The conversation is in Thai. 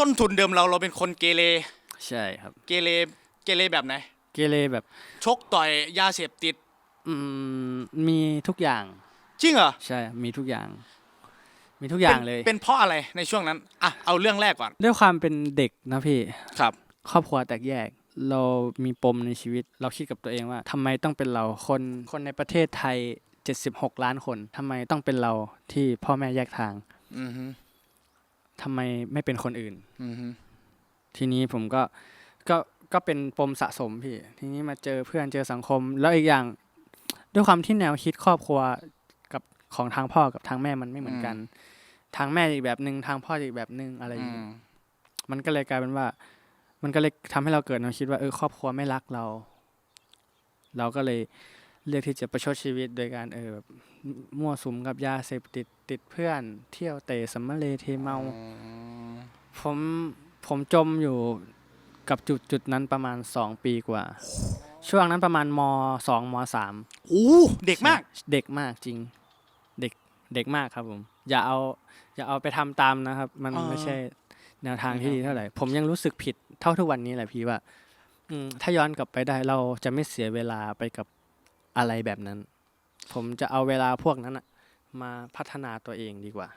ต้นทุนเดิมเราเราเป็นคนเกเรใช่ครับ เกเรเกเรแบบไหน เกเรแบบชกต่อยยาเสพติด อืมมีทุกอย่างจริงเหรอใช่ มีทุกอย่าง มีทุกอย่างเลยเป็นเป็นเพราะอะไรในช่วงนั้นอะเอาเรื่องแรกก่อนด้วยความเป็นเด็กนะพี่ครับ ครอบครัวแตกแยก เรามีปมในชีวิต เราคิดกับตัวเองว่าทำไมต้องเป็นเราคนคนในประเทศไทย 76 ล้านคนทำไมต้องเป็นเราที่พ่อแม่แยกทาง อือฮึ ทำไมไม่เป็นคนอื่นอือฮึทีนี้ผมก็ก็ก็เป็นปมสะสมพี่ ทีนี้มาเจอเพื่อนเจอสังคม แล้วอีกอย่าง ด้วยความที่แนวคิดครอบครัวกับของทางพ่อกับทางแม่มันไม่เหมือนกัน ทางแม่อีกแบบหนึ่งทางพ่ออีกแบบหนึ่งอะไรอย่างอืเงี้ยมมันก็เลยกลายเป็นว่า มันก็เลยทำให้เราเกิดแนวคิดว่าเออครอบครัวไม่รักเรา เราก็เลย เลือกที่จะประชดชีวิตโดยการเออแบบมั่วสุมกับยาเสพติดติดเพื่อน เที่ยวเตะสมมาเลเทเมา ผมผมจมอยู่กับจุดจุดนั้นประมาณสองปีกว่า ช่วงนั้นประมาณมสองมสามโอ้เด็กมาก เด็กมากจริง เด็กเด็กมากครับผม อย่าเอา อย่าเอาไปทำตามนะครับ มันอ่าไม่ใช่แนวทางที่ดีเท่าไหร่ ผมยังรู้สึกผิดเท่าทุกวันนี้แหละพี่ว่าอืมถ้าย้อนกลับไปได้เราจะไม่เสียเวลาไปกับ อะไรแบบนั้น ผมจะเอาเวลาพวกนั้นมาพัฒนาตัวเองดีกว่า